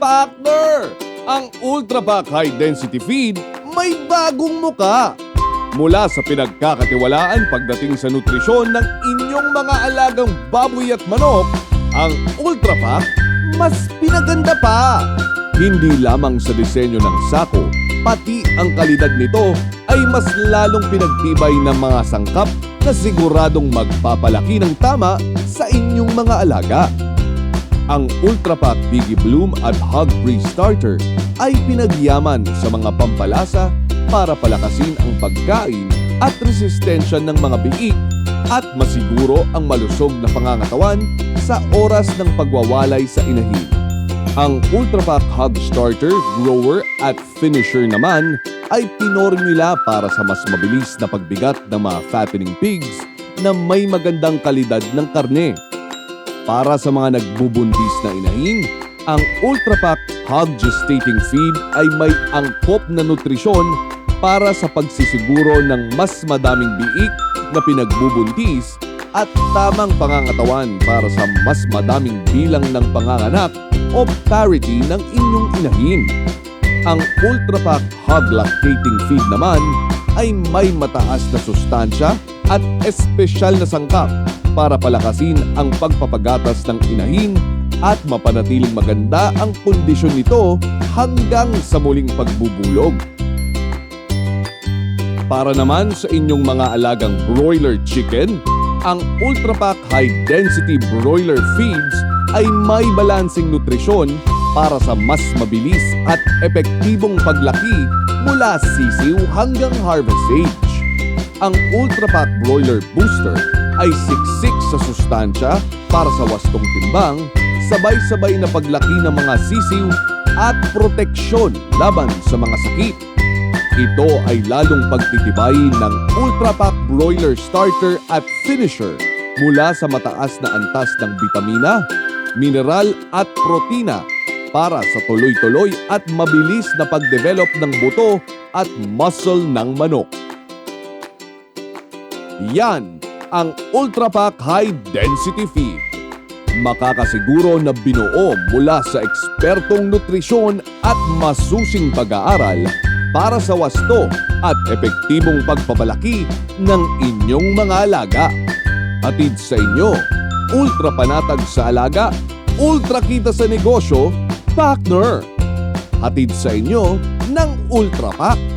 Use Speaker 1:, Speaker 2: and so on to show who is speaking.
Speaker 1: Partner! Ang Ultra Pack High Density Feed may bagong muka. Mula sa pinagkakatiwalaan pagdating sa nutrisyon ng inyong mga alagang baboy at manok, ang Ultra Pack mas pinaganda pa. Hindi lamang sa disenyo ng sako, pati ang kalidad nito ay mas lalong pinagtibay ng mga sangkap na siguradong magpapalaki ng tama sa inyong mga alaga. Ang Ultra Pack Biggie Bloom at Hog Free Starter ay pinagyaman sa mga pampalasa para palakasin ang pagkain at resistensya ng mga biik at masiguro ang malusog na pangangatawan sa oras ng pagwawalay sa inahin. Ang Ultra Pack Hog Starter, Grower at Finisher naman ay pinormula para sa mas mabilis na pagbigat ng mga fattening pigs na may magandang kalidad ng karne. Para sa mga nagbubuntis na inahin, ang Ultra Pack Hog Gestating Feed ay may angkop na nutrisyon para sa pagsisiguro ng mas madaming biik na pinagbubuntis at tamang pangangatawan para sa mas madaming bilang ng panganganak o parity ng inyong inahin. Ang Ultra Pack Hog Lactating Feed naman ay may mataas na sustansya at espesyal na sangkap para palakasin ang pagpapagatas ng inahin at mapanatiling maganda ang kondisyon nito hanggang sa muling pagbubulog. Para naman sa inyong mga alagang broiler chicken, ang Ultra Pack High Density Broiler Feeds ay may balansing nutrisyon para sa mas mabilis at epektibong paglaki mula sisiw hanggang harvest age. Ang Ultra Pack Broiler Booster ay siksik sa sustansya para sa wastong timbang, sabay-sabay na paglaki ng mga sisiw at proteksyon laban sa mga sakit. Ito ay lalong pagtitibay ng Ultra Pack Broiler Starter at Finisher mula sa mataas na antas ng bitamina, mineral at protina para sa tuloy-tuloy at mabilis na pagdevelop ng buto at muscle ng manok. Yan ang Ultra Pack High Density Feed. Makakasiguro na binuo mula sa ekspertong nutrisyon at masusing pag-aaral para sa wasto at epektibong pagpapalaki ng inyong mga alaga. Atid sa inyo, ultra panatag sa alaga, ultra kita sa negosyo, partner. Hatid sa inyo ng Ultra Pack.